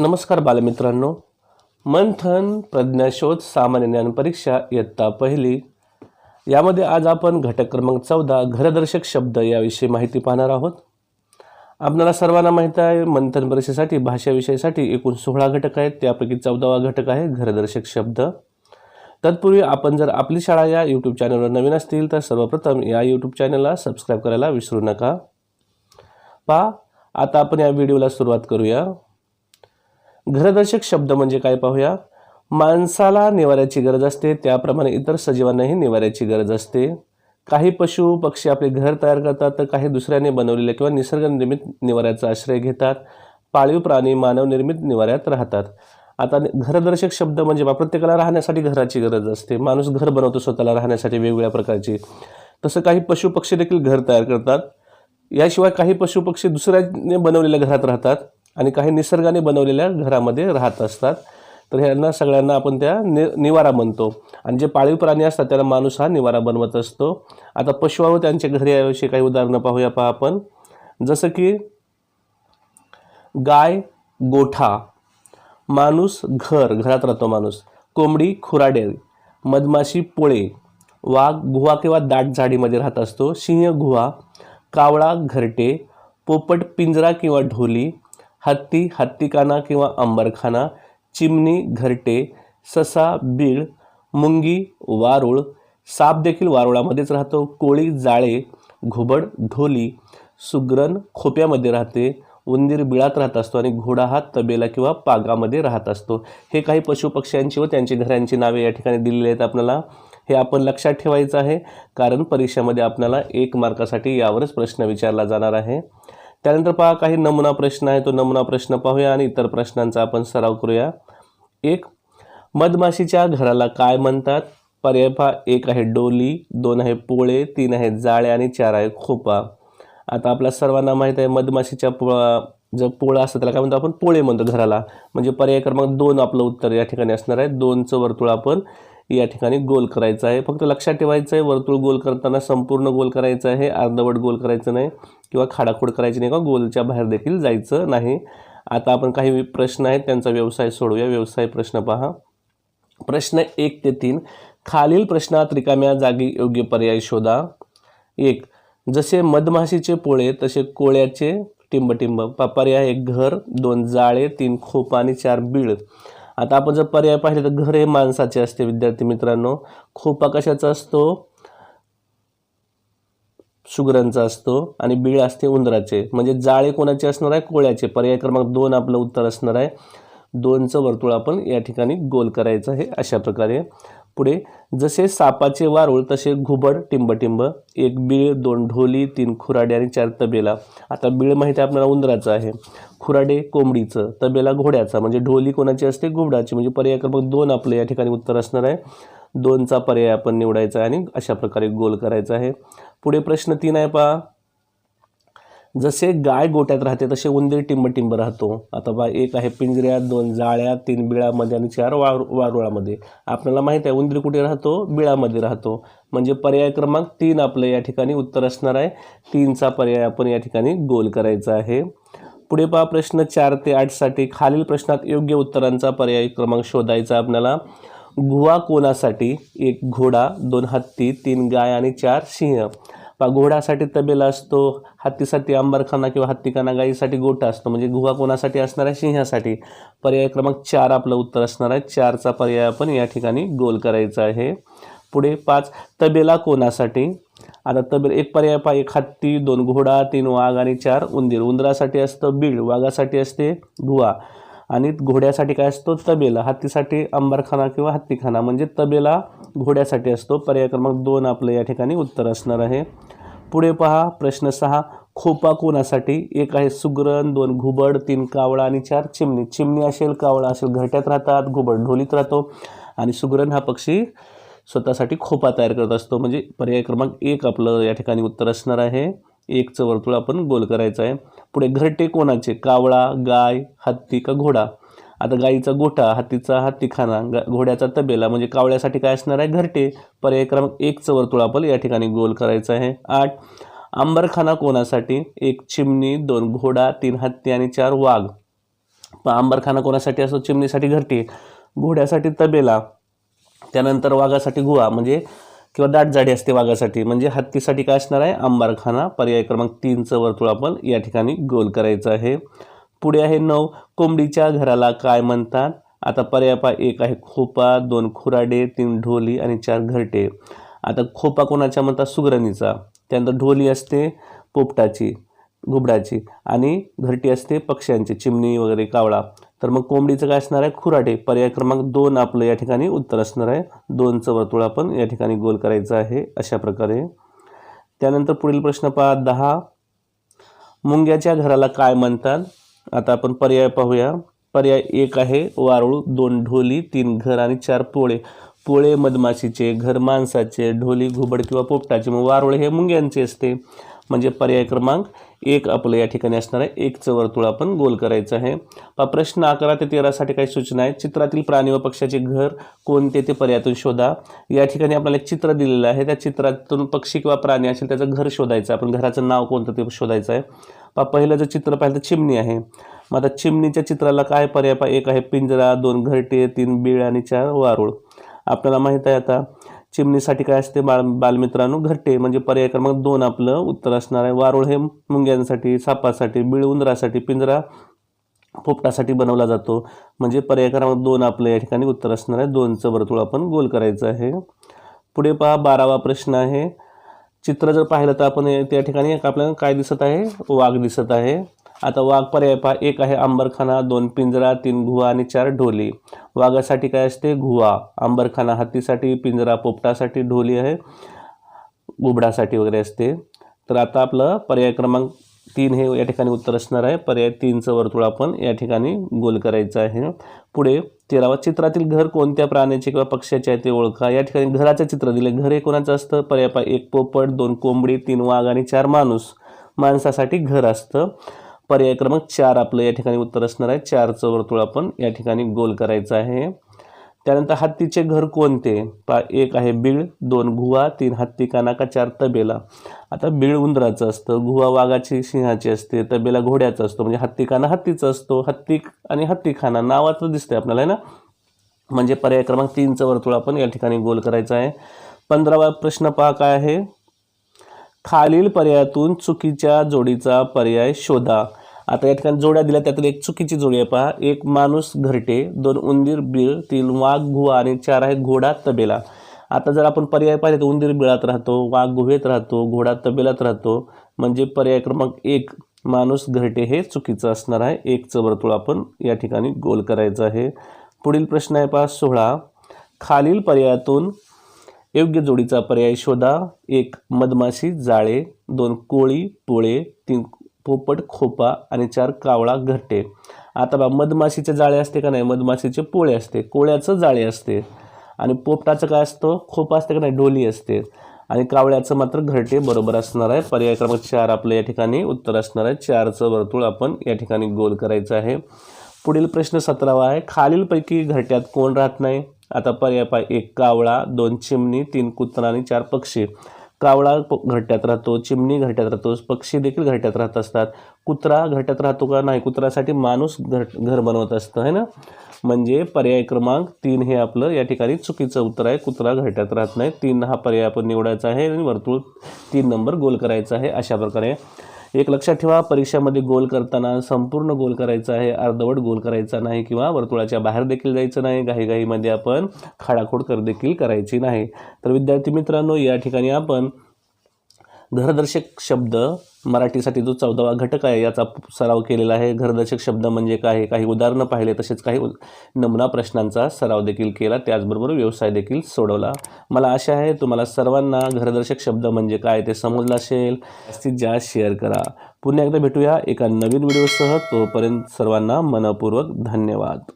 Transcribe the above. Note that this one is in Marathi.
नमस्कार बालमित्रांनो. मंथन प्रज्ञाशोध सामान्य ज्ञान परीक्षा इयत्ता पहिली. यामध्ये आज आपण घटक क्रमांक चौदा घरदर्शक शब्द याविषयी माहिती पाहणार आहोत. आपल्याला सर्वांना माहीत आहे मंथन परीक्षेसाठी भाषा विषयासाठी एकूण सोळा घटक आहेत. त्यापैकी चौदावा घटक आहे घरदर्शक शब्द. तत्पूर्वी आपण जर आपली शाळा या यूट्यूब चॅनलवर नवीन असतील तर सर्वप्रथम या यूट्यूब चॅनलला सबस्क्राईब करायला विसरू नका. पहा आता आपण या व्हिडिओला सुरुवात करूया. घरदर्शक शब्द म्हणजे काय पाहूया? माणसाला निवाऱ्याची गरज असते त्याप्रमाणे इतर सजीवांनाही निवाऱ्याची गरज असते. काही पशु पक्षी आपले घर तयार करतात तर काही दुसऱ्याने बनवलेल्या किंवा निसर्गनिर्मित निवाऱ्याचा आश्रय घेतात. पाळीव प्राणी मानवनिर्मित निवाऱ्यात राहतात. आता घरदर्शक शब्द म्हणजे बा प्रत्येकाला राहण्यासाठी घराची गरज असते. माणूस घर बनवतो स्वतःला राहण्यासाठी वेगवेगळ्या प्रकारची. तसं काही पशु पक्षी देखील घर तयार करतात. याशिवाय काही पशु पक्षी दुसऱ्याने बनवलेल्या घरात राहतात. आणि काही निसर्गाने बनवलेल्या घरामध्ये राहत असतात. तर ह्यांना सगळ्यांना आपण त्या नि निवारा म्हणतो. आणि जे पाळीव प्राणी असतात त्याला माणूस हा निवारा बनवत असतो. आता पशु व त्यांच्या घरी याविषयी काही उदाहरणं पाहूया पहा आपण. जसं की गाय गोठा माणूस घर घरात राहतो माणूस. कोंबडी खुराडे मधमाशी पोळे वाघ गुहा किंवा दाट झाडीमध्ये राहत असतो. सिंह गुहा कावळा घरटे पोपट पिंजरा किंवा ढोली हत्ती हत्तीखाना किंवा अंबरखाना चिमणी घरटे ससा बीळ मुंगी वारुळ साप देखील वारुळामध्येच राहतो. कोळी जाळे घुबड ढोली सुग्रण खोप्यामध्ये राहते. उंदीर बिळात राहत असतो आणि घोडा हा तबेला किंवा पागामध्ये राहत असतो. हे काही पशुपक्ष्यांची व त्यांची घरांची नावे या ठिकाणी दिलेली आहेत आपल्याला. हे आपण लक्षात ठेवायचं आहे कारण परीक्षेमध्ये आपल्याला एक मार्कासाठी यावरच प्रश्न विचारला जाणार आहे. त्यानंतर पहा काही नमुना प्रश्न आहे तो नमुना प्रश्न पाहूया आणि इतर प्रश्नांचा आपण सराव करूया. एक मधमाशीच्या घराला काय म्हणतात? पर्याय पहा एक आहे डोली दोन आहे पोळे तीन आहे जाळे आणि चार आहे खोपा. आता आपल्या सर्वांना माहीत आहे मधमाशीच्या पोळा जो पोळा असतं त्याला काय म्हणतो आपण? पोळे म्हणतो घराला. म्हणजे पर्याय क्रमांक दोन आपलं उत्तर या ठिकाणी असणार आहे. दोनचं वर्तुळ आपण या ठिकाणी गोल करायचं आहे. फक्त लक्षात ठेवायचं आहे वर्तुळ गोल करताना संपूर्ण गोल करायचं आहे अर्धवट गोल करायचं नाही किंवा खाडाखोड करायची नाही किंवा गोलच्या बाहेर देखील जायचं नाही. आता आपण काही प्रश्न आहेत त्यांचा व्यवसाय सोडूया. व्यवसाय प्रश्न पहा. प्रश्न एक ते तीन. खालील प्रश्नात रिकाम्या जागी योग्य पर्याय शोधा. एक जसे मधमाशीचे पोळे तसे कोळ्याचे टिंबटिंब. पा पर्याय एक घर दोन जाळे तीन खोप आणि चार बीळ आता आपण जर पर्याय पाहिले तर घर हे माणसाचे असते विद्यार्थी मित्रांनो. खोपा कशाचा असतो? शुगरांचा असतो आणि बीळ असते उंदराचे. म्हणजे जाळे कोणाचे असणार आहे? कोळ्याचे. पर्याय क्रमांक दोन आपलं उत्तर असणार आहे. दोनचं वर्तुळ आपण या ठिकाणी गोल करायचं आहे अशा प्रकारे. पुढे जसे सापाचे वारूळ तसे घुबड टिंबटिंब एक बीळ दोन ढोली तीन खुराडे आणि चार तबेला. आता बीळ माहिती आहे आपल्याला उंदराचं आहे. खुराडे कोंबडीचं तबेला घोड्याचा म्हणजे ढोली कोणाची असते? घुबडाची. म्हणजे पर्याय क्रमांक दोन आपलं या ठिकाणी उत्तर असणार आहे. दोनचा पर्याय आपण निवडायचा आहे आणि अशा प्रकारे गोल करायचा आहे. पुढे प्रश्न तीन आहे पहा. जसे गाय गोट्यात राहते तसे उंदीर टिंबटिंब राहतो. आता बा एक आहे पिंजऱ्यात दोन जाळ्यात तीन बिळामध्ये आणि चार वार वारुळामध्ये. आपल्याला माहीत आहे उंदीर कुठे राहतो? बिळामध्ये राहतो. म्हणजे पर्याय क्रमांक तीन आपलं या ठिकाणी उत्तर असणार आहे. तीनचा पर्याय आपण या ठिकाणी गोल करायचा आहे. पुढे पहा प्रश्न चार ते आठसाठी खालील प्रश्नात योग्य उत्तरांचा पर्याय क्रमांक शोधायचा आपल्याला. गुहा कोणासाठी? एक घोडा दोन हत्ती तीन गाय आणि चार सिंह. बा घोड्यासाठी तबेला असतो हत्तीसाठी अंबरखाना किंवा हत्तीखाना गाईसाठी गोठा असतो म्हणजे गुहा कोणासाठी असणार आहे? सिंहासाठी. पर्याय क्रमांक चार आपलं उत्तर असणार आहे. चारचा पर्याय आपण या ठिकाणी गोल करायचा आहे. पुढे पाच तबेला कोणासाठी? आता तबेला एक पर्याय पा एक हत्ती दोन घोडा तीन वाघ आणि चार उंदीर. उंदरासाठी असतं बीड वाघासाठी असते गुहा. आणि घोड्यासाठी काय असतो? तबेला. हत्तीसाठी अंबरखाना किंवा हत्तीखाना म्हणजे तबेला घोड्यासाठी असतो. पर्याय क्रमांक दोन आपलं या ठिकाणी उत्तर असणार आहे. पुढे पहा प्रश्न सहा खोपा कोणासाठी? एक आहे सुगरण दोन घुबड तीन कावळा आणि चार चिमणी. चिमणी असेल कावळा असेल घरट्यात राहतात घुबड ढोलीत राहतो. आणि सुगरण हा पक्षी स्वतःसाठी खोपा तयार करत असतो. म्हणजे पर्याय क्रमांक एक आपलं या ठिकाणी उत्तर असणार आहे. एकचं वर्तुळ आपण गोल करायचं आहे. पुढे घरटे कोणाचे? कावळा गाय हत्ती का घोडा? आता गाईचा गोठा हत्तीचा हत्तीखाना गा घोड्याचा तबेला म्हणजे कावळ्यासाठी काय असणार आहे? घरटे. पर्याय क्रमांक एकचं वर्तुळ आपण या ठिकाणी गोल करायचं आहे. आठ आंबरखाना कोणासाठी? एक चिमणी दोन घोडा तीन हत्ती आणि चार वाघ. प- आंबरखाना कोणासाठी असतो चिमणीसाठी घरटी. घोड्यासाठी तबेला. त्यानंतर वाघासाठी गुहा म्हणजे किंवा दाट जाडी असते वाघासाठी. म्हणजे हत्तीसाठी काय असणार आहे? आंबारखाना. पर्याय क्रमांक तीनचं वर्तुळ आपण या ठिकाणी गोल करायचं आहे. पुढे आहे नऊ. कोंबडीच्या घराला काय म्हणतात? आता पर्याय पा एक आहे खोपा दोन खुराडे तीन ढोली आणि चार घरटे. आता खोपा कोणाच्या म्हणतात? सुगरणीचा. त्यानंतर ढोली असते पोपटाची घुबडाची आणि घरटी असते पक्ष्यांची चिमणी वगैरे कावळा. तर मग कोंबडीचं काय असणार आहे? खुराडे. पर्याय क्रमांक दोन आपलं या ठिकाणी उत्तर असणार आहे. दोनचं वर्तुळ आपण या ठिकाणी गोल करायचं आहे अशा प्रकारे. त्यानंतर पुढील प्रश्न पहा दहा. मुंग्याच्या घराला काय म्हणतात? आता आपण पर्याय पाहूया. पर्याय एक आहे वारूळ दोन ढोली तीन घर आणि चार पोळे. पोळे मधमाशीचे घर माणसाचे ढोली घुबड किंवा पोपटाचे. मग वारुळ हे मुंग्यांचे असते. म्हणजे पर्याय क्रमांक एक आपलं या ठिकाणी असणार आहे. एकचं वर्तुळ आपण गोल करायचं आहे. पा प्रश्न अकरा ते तेरासाठी काही सूचना आहेत. चित्रातील प्राणी व पक्ष्याचे घर कोणते ते पर्यायातून शोधा. या ठिकाणी आपल्याला एक चित्र दिलेलं आहे. त्या चित्रातून पक्षी किंवा प्राणी असेल त्याचं घर शोधायचं आपण घराचं नाव कोणतं ते शोधायचं आहे. पहा पहिलं जर चित्र पाहिलं तर चिमणी आहे. मग आता चिमणीच्या चित्राला काय पर्याय? पहा एक आहे पिंजरा दोन घरटे तीन बीळ आणि चार वारूळ. आपल्याला माहीत आहे आता चिमणीसाठी काय असते बाळ बालमित्रांनो? घरटे म्हणजे पर्याय क्रमांक दोन आपलं उत्तर असणार आहे. वारूळ हे मुंग्यांसाठी सापासाठी बीळ उंदरासाठी पिंजरा पोपटासाठी बनवला जातो. म्हणजे पर्याय क्रमांक दोन आपलं या ठिकाणी उत्तर असणार आहे. दोनचं वर्तुळ आपण गोल करायचं आहे. पुढे पहा बारावा प्रश्न आहे. चित्र जर पाहिलं तर आपण त्या ठिकाणी एक आपल्याला काय दिसत आहे? वाघ दिसत आहे. आता वाघ पर्याय पहा. एक आहे आंबरखाना दोन पिंजरा तीन गुहा आणि चार ढोली. वाघासाठी काय असते? गुहा. आंबरखाना हत्तीसाठी पिंजरा पोपटासाठी ढोली आहे. घुबडासाठी वगैरे असते. तर आता आपलं पर्याय क्रमांक तीन हे या ठिकाणी उत्तर असणार आहे. पर्याय तीनचं वर्तुळ आपण या ठिकाणी गोल करायचं आहे. पुढे तेरावा चित्रातील घर कोणत्या प्राण्याचे किंवा पक्ष्याचे आहे ते ओळखा. या ठिकाणी घराचं चित्र दिले. घर हे कोणाचं असतं? पर्याय एक पोपट दोन कोंबडी तीन वाघ आणि चार माणूस. माणसासाठी घर असतं. पर्याय क्रमांक चार आपलं या ठिकाणी उत्तर असणार आहे. चारचं वर्तुळ आपण या ठिकाणी गोल करायचं आहे. त्यानंतर हत्तीचे घर कोणते? पा एक आहे बीळ दोन घुवा तीन हत्ती कानाका चार तबेला. आता बीळ उंदराचं असतं घुवा वाघाची सिंहाची असते तबेला घोड्याचा असतो म्हणजे हत्ती काना हत्तीचा असतो हत्ती आणि हत्तीखाना नावाचं दिसतंय आपल्याला ना? म्हणजे पर्याय क्रमांक तीनचं वर्तुळ आपण या ठिकाणी गोल करायचं आहे. पंधरावा प्रश्न पहा काय आहे? खालील पर्यायातून चुकीच्या जोडीचा पर्याय शोधा. आता या ठिकाणी जोड्या दिल्या त्यातील एक चुकीची जोडी आहे पहा. एक माणूस घरटे दोन उंदीर बीळ तीन वाघ गुहा आणि चार आहे घोडा तबेला. आता जर आपण पर्याय पाहिले तर उंदीर बिळात राहतो वाघ गुहेत राहतो घोडा तबेलात राहतो. म्हणजे पर्याय क्रमांक एक माणूस घरटे हे चुकीचं असणार आहे. एकचं वर्तुळ आपण या ठिकाणी गोल करायचं आहे. पुढील प्रश्न आहे पहा सोळा. खालील पर्यायातून योग्य जोडीचा पर्याय शोधा. एक मधमाशी जाळे दोन कोळी पोळे तीन पोपट खोपा आणि चार कावळा घरटे. आता बा मधमाशीचे जाळे असते का नाही? मधमाशीचे पोळे असते. कोळ्याचं जाळे असते. आणि पोपटाचं काय असतं? खोपा असते का नाही? डोली असते. आणि कावळ्याचं मात्र घरटे बरोबर असणार आहे. पर्याय क्रमांक चार आपलं या ठिकाणी उत्तर असणार आहे. चारचं वर्तुळ आपण या ठिकाणी गोल करायचं आहे. पुढील प्रश्न सतरावा आहे. खालीलपैकी घरट्यात कोण राहत नाही? आता पर्याय पाय एक कावळा दोन चिमणी तीन कुत्रा आणि चार पक्षी. कावळा प- घरट्यात राहतो चिमणी घरट्यात राहतो पक्षी देखील घरट्यात राहत असतात. कुत्रा घरट्यात राहतो का नाही कुत्र्यासाठी माणूस घर घर बनवत असतं है ना? म्हणजे पर्याय क्रमांक तीन हे आपलं या ठिकाणी चुकीचं उत्तर आहे. कुत्रा घरट्यात राहत नाही. तीन हा पर्याय आपण निवडायचा आहे आणि वर्तुळ तीन नंबर गोल करायचा आहे. अशा प्रकारे एक लक्षात ठेवा परीक्षामध्ये गोल करताना संपूर्ण गोल करायचा आहे अर्धवट गोल करायचा नाही किंवा वर्तुळाच्या बाहेर देखील जायचं नाही घाईघाईमध्ये आपण खाडाखोड कर देखील करायची नाही. तर विद्यार्थी मित्रांनो या ठिकाणी आपण घरदर्शक शब्द मराठीसाठी जो चौदावा घटक आहे याचा सराव केलेला आहे. घरदर्शक शब्द म्हणजे काय? काही उदाहरणं पाहिले तसेच काही नमुना प्रश्नांचा सराव देखील केला. त्याचबरोबर व्यवसाय देखील सोडवला. मला आशा आहे तुम्हाला सर्वांना घरदर्शक शब्द म्हणजे काय ते समजलं असेल. जास्तीत जास्त शेअर करा. पुन्हा एकदा भेटूया एका नवीन व्हिडिओसह तोपर्यंत सर्वांना मनपूर्वक धन्यवाद.